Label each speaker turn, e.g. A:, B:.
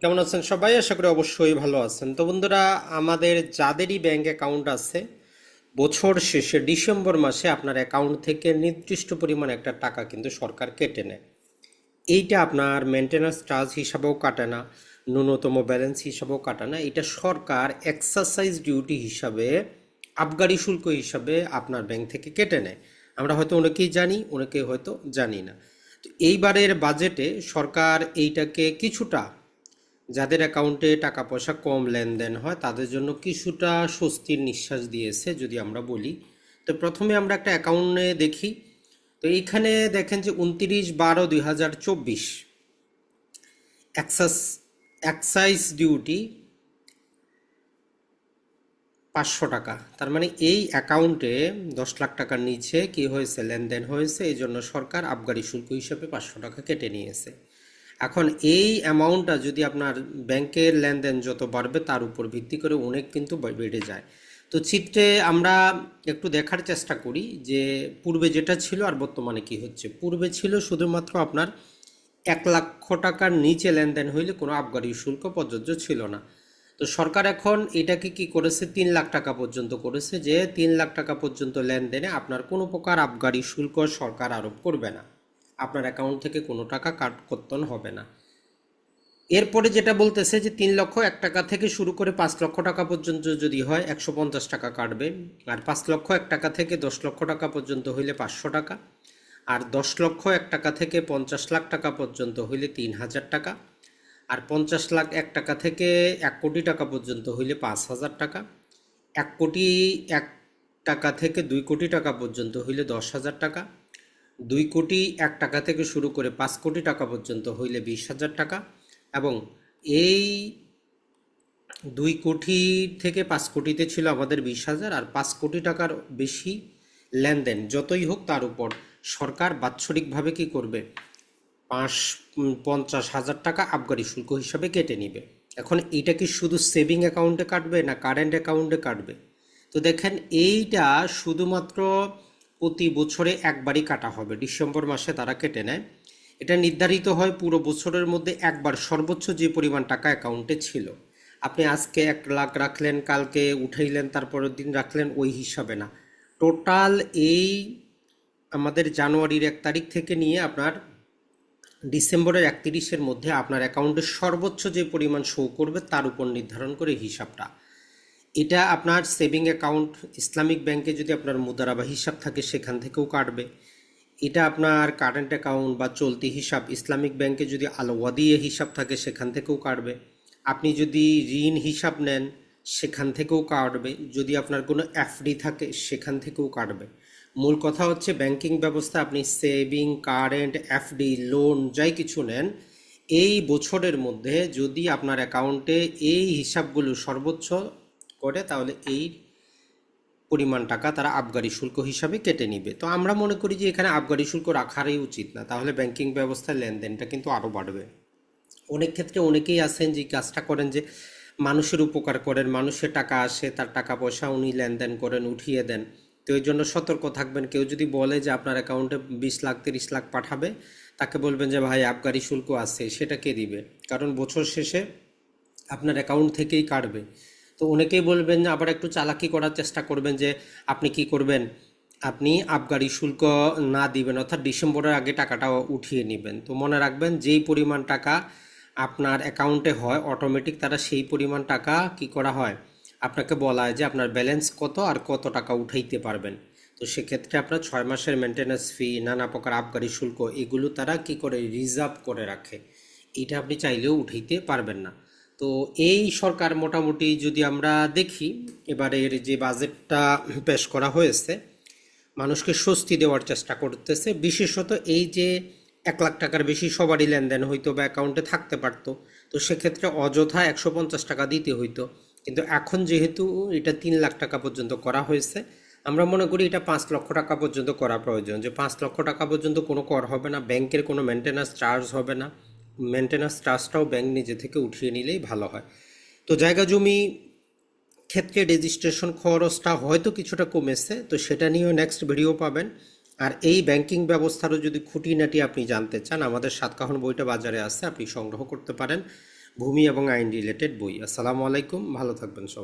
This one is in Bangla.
A: কেমন আছেন সবাই? আশা করি অবশ্যই ভালো আছেন। তো বন্ধুরা, আমাদের যাদেরই ব্যাংক অ্যাকাউন্ট আছে, বছর শেষে ডিসেম্বর মাসে আপনার অ্যাকাউন্ট থেকে নির্দিষ্ট পরিমাণ একটা টাকা কিন্তু সরকার কেটে নেয়। এইটা আপনার মেনটেন্যান্স চার্জ হিসাবেও কাটে না, ন্যূনতম ব্যালেন্স হিসাবেও কাটে না। এটা সরকার এক্সারসাইজ ডিউটি হিসাবে, আবগারি শুল্ক হিসাবে আপনার ব্যাংক থেকে কেটে নেয়। আমরা হয়তো অনেকেই জানি অনেকে হয়তো জানি না। এইবারের বাজেটে সরকার এইটাকে কিছুটা, যাদের অ্যাকাউন্টে টাকা পয়সা কম লেনদেন হয়, তাদের জন্য কিছুটা স্বস্তির নিঃশ্বাস দিয়েছে যদি আমরা বলি। তো প্রথমে আমরা একটা অ্যাকাউন্টে দেখি। তো এইখানে দেখেন যে উনত্রিশ বারো দুই হাজার চব্বিশ এক্সাস এক্সাইজ ডিউটি পাঁচশো টাকা। তার মানে এই অ্যাকাউন্টে দশ লাখ টাকার নিচে কি হয়েছে, লেনদেন হয়েছে, এই জন্য সরকার আবগারি শুল্ক হিসেবে পাঁচশো টাকা কেটে নিয়েছে। এখন এই অ্যামাউন্টটা যদি আপনার ব্যাংকের লেনদেন যত বাড়বে, তার উপর ভিত্তি করে অনেক কিন্তু বেড়ে যায়। তো চিত্রে আমরা একটু দেখার চেষ্টা করি যে পূর্বে যেটা ছিল আর বর্তমানে কি হচ্ছে। পূর্বে ছিল শুধুমাত্র আপনার এক লক্ষ টাকার নিচে লেনদেন হইলে কোনো আবগারি শুল্ক প্রযোজ্য ছিল না। তো সরকার এখন এটাকে কি করেছে? তিন লাখ টাকা পর্যন্ত করেছে যে তিন লাখ টাকা পর্যন্ত লেনদেনে আপনার কোনো প্রকার আবগারি শুল্ক সরকার আরোপ করবে না। আপনার অ্যাকাউন্ট থেকে কোনো টাকা কাট কর্তন হবে না। এরপরে যেটা বলতেছে যে তিন লক্ষ এক টাকা থেকে শুরু করে পাঁচ লক্ষ টাকা পর্যন্ত যদি হয় একশো পঞ্চাশ টাকা কাটবে। আর পাঁচ লক্ষ এক টাকা থেকে দশ লক্ষ টাকা পর্যন্ত হইলে পাঁচশো টাকা। আর দশ লক্ষ এক টাকা থেকে পঞ্চাশ লাখ টাকা পর্যন্ত হইলে তিন হাজার টাকা। আর পঞ্চাশ লাখ এক টাকা থেকে এক কোটি টাকা পর্যন্ত হইলে পাঁচ হাজার টাকা। এক কোটি এক টাকা থেকে দুই কোটি টাকা পর্যন্ত হইলে দশ হাজার টাকা। দুই কোটি এক টাকা থেকে শুরু করে পাঁচ কোটি টাকা পর্যন্ত হইলে বিশ হাজার টাকা এবং এই দুই কোটি থেকে পাঁচ কোটিতে ছিল আমাদের বিশ হাজার আর পাঁচ কোটি টাকার বেশি লেনদেন। যতই হোক তার উপর সরকার বাৎসরিকভাবে কি করবে? পাঁচ পঞ্চাশ হাজার টাকা আবগারি শুল্ক হিসাবে কেটে নিবে। এখন এইটা কি শুধু সেভিং অ্যাকাউন্টে কাটবে না কারেন্ট অ্যাকাউন্টে কাটবে? তো দেখেন এইটা শুধুমাত্র প্রতি বছরে একবারই কাটা হবে, ডিসেম্বর মাসে তারা কেটে নেয়। এটা নির্ধারিত হয় পুরো বছরের মধ্যে একবার সর্বোচ্চ যে পরিমাণ টাকা অ্যাকাউন্টে ছিল। আপনি আজকে এক লাখ রাখলেন, কালকে উঠাইলেন, তারপরের দিন রাখলেন, ওই হিসাবে না। টোটাল এই আমাদের জানুয়ারির এক তারিখ থেকে নিয়ে আপনার ডিসেম্বরের একত্রিশের মধ্যে আপনার অ্যাকাউন্টে সর্বোচ্চ যে পরিমাণ শো করবে তার উপর নির্ধারণ করে হিসাবটা। এটা আপনার সেভিং অ্যাকাউন্ট, ইসলামিক ব্যাংকে যদি আপনার মুদারাবা হিসাব থাকে সেখান থেকেও কাটবে। এটা আপনার কারেন্ট অ্যাকাউন্ট বা চলতি হিসাব, ইসলামিক ব্যাংকে যদি আলওয়াদিয়ে হিসাব থাকে সেখান থেকেও কাটবে। আপনি যদি ঋণ হিসাব নেন সেখান থেকেও কাটবে। যদি আপনার কোনো এফডি থাকে সেখান থেকেও কাটবে। মূল কথা হচ্ছে ব্যাংকিং ব্যবস্থা, আপনি সেভিং, কারেন্ট, এফডি, লোন, যাই কিছু নেন, এই বছরের মধ্যে যদি আপনার অ্যাকাউন্টে এই হিসাবগুলো সর্বোচ্চ করে, তাহলে এই পরিমাণ টাকা তারা আবগারি শুল্ক হিসাবে কেটে নিবে। তো আমরা মনে করি যে এখানে আবগারি শুল্ক রাখারই উচিত না, তাহলে ব্যাংকিং ব্যবস্থার লেনদেনটা কিন্তু আরও বাড়বে। অনেক ক্ষেত্রে অনেকেই আছেন যে কাজটা করেন যে মানুষের উপকার করেন, মানুষের টাকা আসে, তার টাকা পয়সা উনি লেনদেন করেন, উঠিয়ে দেন। তো এই জন্য সতর্ক থাকবেন। কেউ যদি বলে যে আপনার অ্যাকাউন্টে বিশ লাখ, তিরিশ লাখ পাঠাবে, তাকে বলবেন যে, ভাই আবগারি শুল্ক আছে, সেটা কে দিবে? কারণ বছর শেষে আপনার অ্যাকাউন্ট থেকেই কাটবে। তো অনেকেই বলবেন আবার একটু চালাকি করার চেষ্টা করবেন যে, আপনি কি করবেন? আপনি আবগারি শুল্ক না দিবেন, অর্থাৎ ডিসেম্বরের আগে টাকাটা উঠিয়ে নেবেন। তো মনে রাখবেন, যেই পরিমাণ টাকা আপনার অ্যাকাউন্টে হয় অটোমেটিক তারা সেই পরিমাণ টাকা কি করা হয় আপনাকে বলা হয় যে আপনার ব্যালেন্স কত আর কত টাকা উঠাইতে পারবেন। তো সেক্ষেত্রে আপনার ছয় মাসের মেনটেন্যান্স ফি নানা প্রকার আবগারি শুল্ক, এগুলো তারা কি করে রিজার্ভ করে রাখে? এটা আপনি চাইলেও উঠাইতে পারবেন না। তো এই সরকার মোটামুটি যদি আমরা দেখি এবারের যে বাজেটটা পেশ করা হয়েছে, মানুষকে স্বস্তি দেওয়ার চেষ্টা করতেছে। বিশেষত এই যে এক লাখ টাকার বেশি সবারই লেনদেন হইতো বা অ্যাকাউন্টে থাকতে পারতো, তো সেক্ষেত্রে অযথা একশো পঞ্চাশ টাকা দিতে হইতো। কিন্তু এখন যেহেতু এটা তিন লাখ টাকা পর্যন্ত করা হয়েছে, আমরা মনে করি এটা পাঁচ লক্ষ টাকা পর্যন্ত করা প্রয়োজন। যে পাঁচ লক্ষ টাকা পর্যন্ত কোনো কর হবে না, ব্যাংকের কোনো মেনটেন্যান্স চার্জ হবে না মেনটেন্যান্স চার্জটাও ব্যাংক নিজে থেকে উঠিয়ে নিলেই ভালো হয়। তো জায়গা জমি ক্ষেত্রে রেজিস্ট্রেশন খরচটা হয়তো কিছুটা কমেছে, তো সেটা নিয়েও নেক্সট ভিডিও পাবেন। আর এই ব্যাংকিং ব্যবস্থারও যদি খুঁটিনাটি আপনি জানতে চান, আমাদের সাতকাহন বইটা বাজারে আছে, আপনি সংগ্রহ করতে পারেন। ভূমি এবং আইন রিলেটেড বই। আসসালামু আলাইকুম ভালো থাকবেন সবাই।